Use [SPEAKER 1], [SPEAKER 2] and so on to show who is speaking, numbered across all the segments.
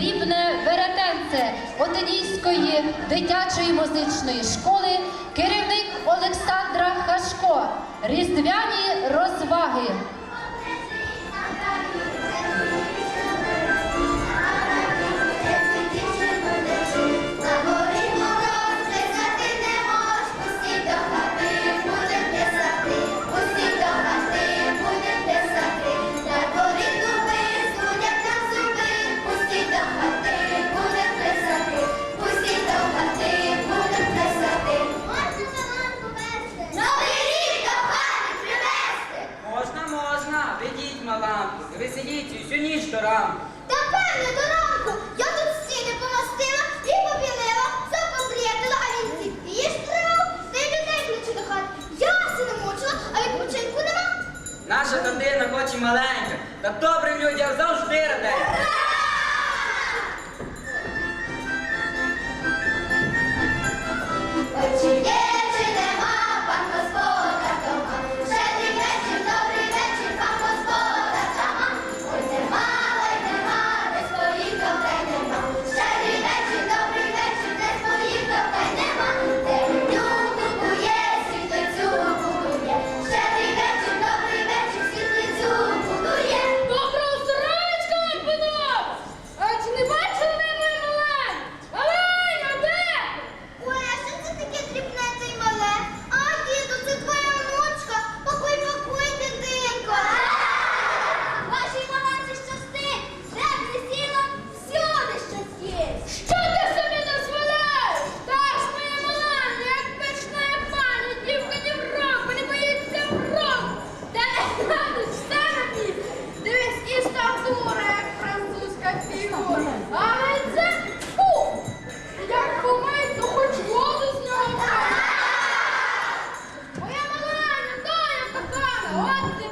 [SPEAKER 1] срібне веретенце Отинійської дитячої музичної школи, керівник Олександра Хашко, різдвяні розваги.
[SPEAKER 2] outra!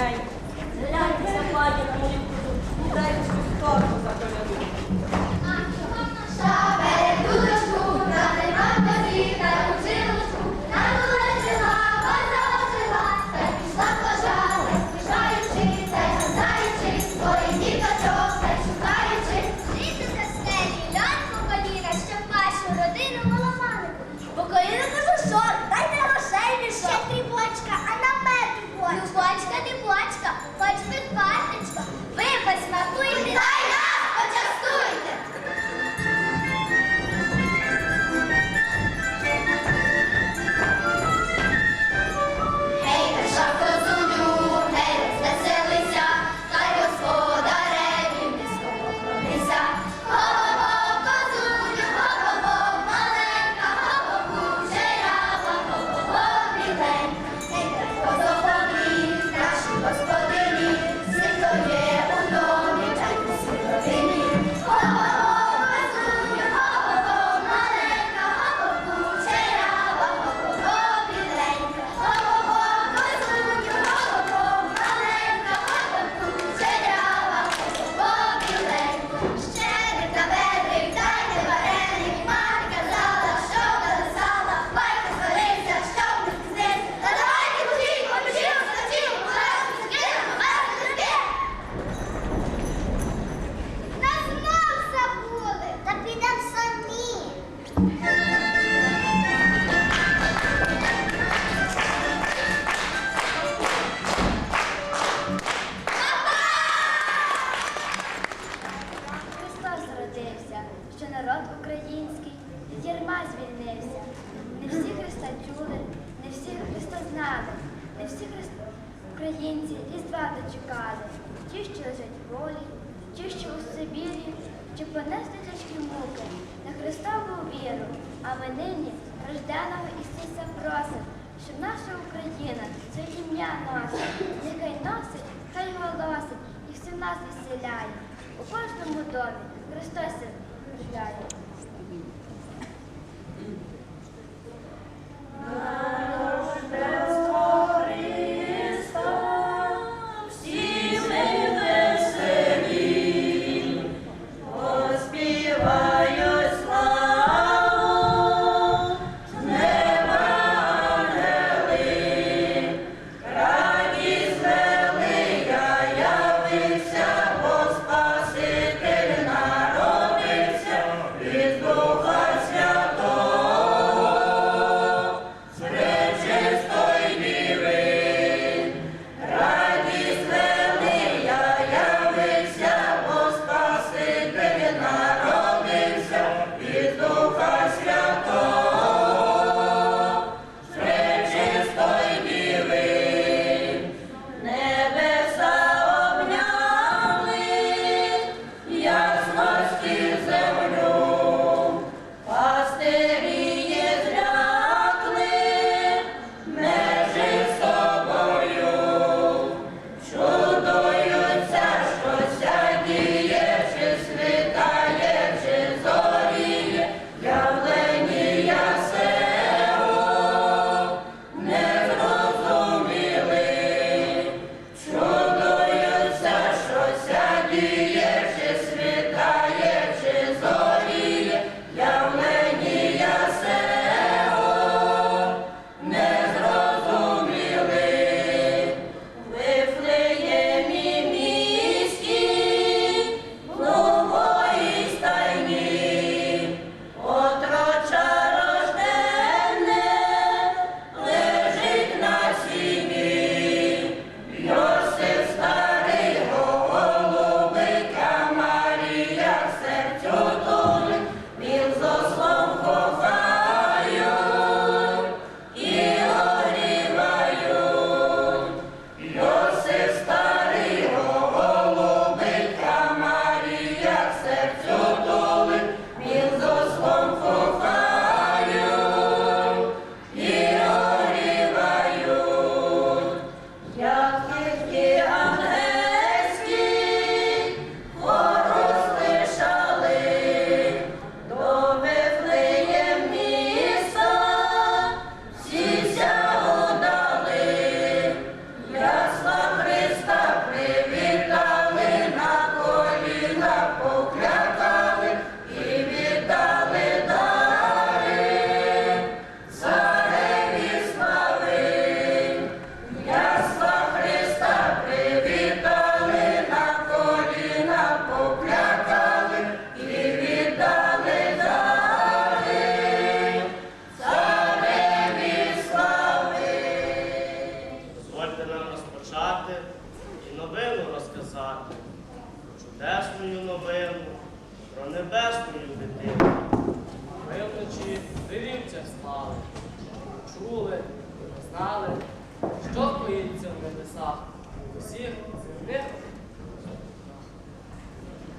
[SPEAKER 2] Глянь, глянь, западять мою
[SPEAKER 3] надо. Не
[SPEAKER 4] всі українці різдва дочекали. Ті, що лежать волі, ті, що у Сибірі, чи понесли тяжкі муки на Христову віру, а ми нині рожденого Ісуса просимо, щоб наша Україна це ім'я носить, нехай носить, хай голосить і всю нас веселяє. У кожному домі Христос рождає.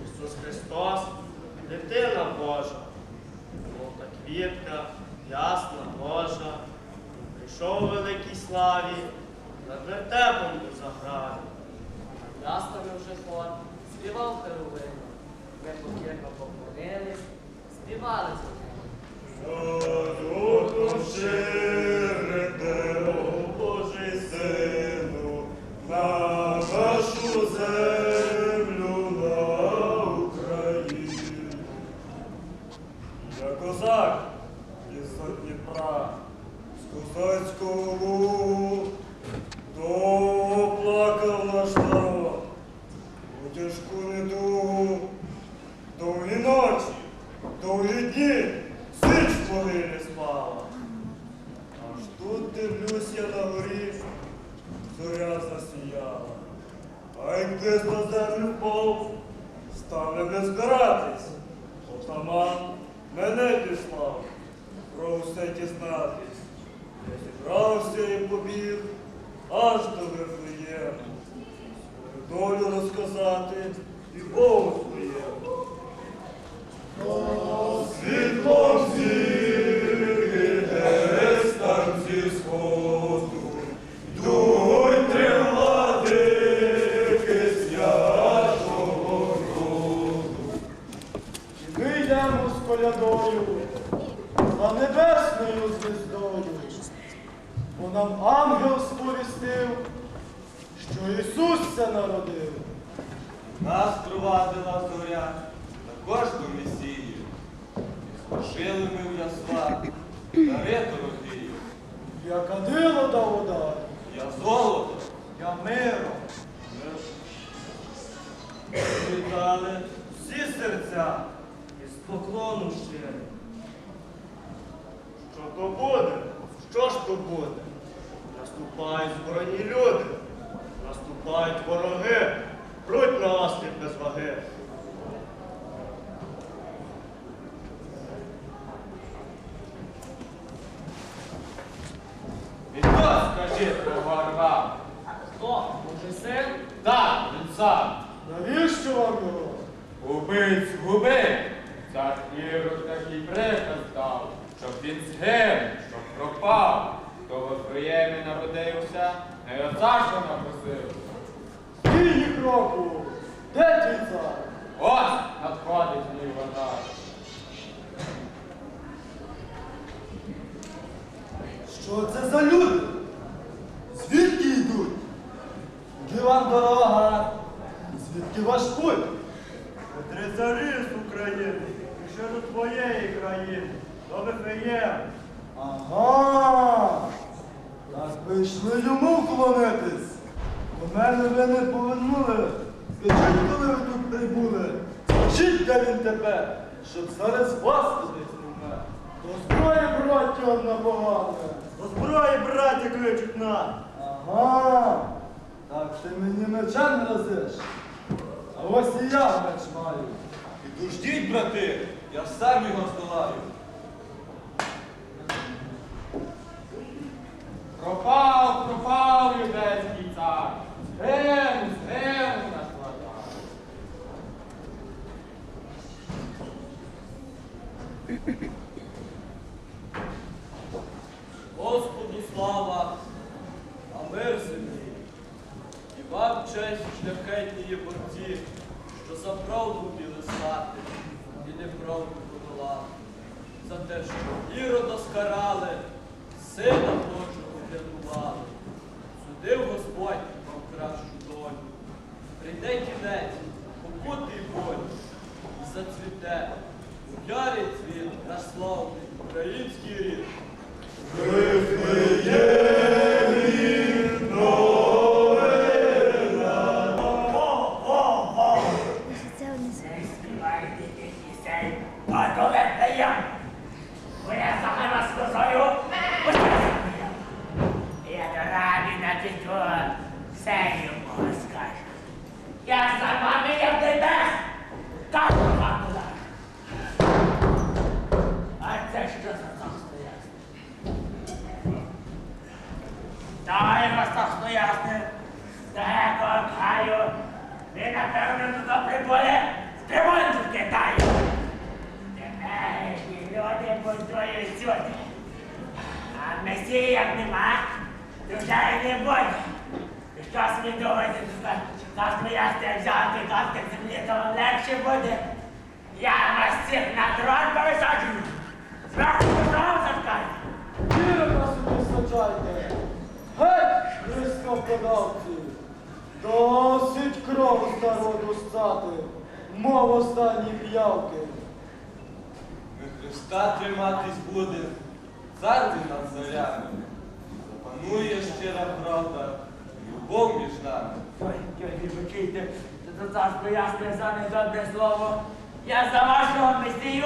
[SPEAKER 5] Ісус Христос, дитина Божа, Золота квітка, ясна Божа, прийшов у великій славі, над вертепом у заграві.
[SPEAKER 6] Яснами вже хор, співав Херовим. Ми покірно поклонились, співали за ним.
[SPEAKER 5] Нашу землю, став не збиратись. Отаман мене післав, про все дізнатись. Я зібрався і побіг аж до Вифлеєму. Свою долю розказати і Богу своєму. Світлом
[SPEAKER 7] йдемо з колядою за небесною звездою, бо нам ангел сповістив, що Ісус це народив.
[SPEAKER 5] Нас провадила зоря на кожну месію. Служили ми в ясла, дари дорогі.
[SPEAKER 7] Я кадило дав удар,
[SPEAKER 5] Я золото,
[SPEAKER 7] я миром.
[SPEAKER 5] Вітали всі серця поклону щирим. Що то буде? Що ж то буде? Наступають збройні люди, наступають вороги, пруть на осліп без ваги.
[SPEAKER 8] І хто, скажіть, погорвав?
[SPEAKER 6] Хто? Божий син?
[SPEAKER 8] Так, він сам.
[SPEAKER 7] Навіщо вам його?
[SPEAKER 8] Убить губи. Цар Ірод такий приказ дав, щоб він згинув, щоб пропав. Хто в Ефраємі народився, не його царство напросив.
[SPEAKER 7] Стій ні кроку! Де твій цар?
[SPEAKER 8] Ось надходить мій вода.
[SPEAKER 7] Що це за люди? Звідки йдуть? Куди вам дорога? Звідки ваш путь?
[SPEAKER 5] Три цари з України, ще до твоєї країни, до Вифлеєм.
[SPEAKER 7] Ага. Так ви йшли йому вклонитись. До мене ви не повернули. Скажіть, коли ви тут прибули? Скажіть, де він тепер, щоб зараз вас туди зніме. До зброї, браття, одна погане.
[SPEAKER 5] До зброї, браті, кличуть нас.
[SPEAKER 7] Ага. Так ти мені мечем разиш. А ось і я меч маю.
[SPEAKER 5] І дождіть, брати, я сам його здолаю.
[SPEAKER 8] Пропав, пропав юдейський цар. Згинув, згинув наш владар.
[SPEAKER 9] Господу слава, а мир землі. І вам честь шляхетні борці, що за правду вміли стати і неправду подолали. За те, що ірода скарали, сина Божого врятували. Судив Господь вам кращу долю. Кінець, покути й боль, і зацвіте, ярий цвіт наш славний український рід.
[SPEAKER 4] Це одне з
[SPEAKER 10] А коли я, бо я зараз сказаю, Знаю вас так стоясне. Далеко краю. Ви, напевно, туди прибули з Примонту в Китаю. Темежні люди будують сюди. А месії як нема, то вже й не буде. І що собі думаєте, що так стоясне взяти картик землі, то легше буде. Я вас всіх на трон повисаджую. Зверху трон заткаю.
[SPEAKER 7] Віра собі саджайте. Геть, христоподавці. Досить кров з народу стати, мов останні п'явки.
[SPEAKER 9] Ми Христа триматись будем, царстві над зорями. Запанує щира правда, любов між нами.
[SPEAKER 10] Ой, ой, вибачайте, це царство ясне за недобре слово. Я за вашого месію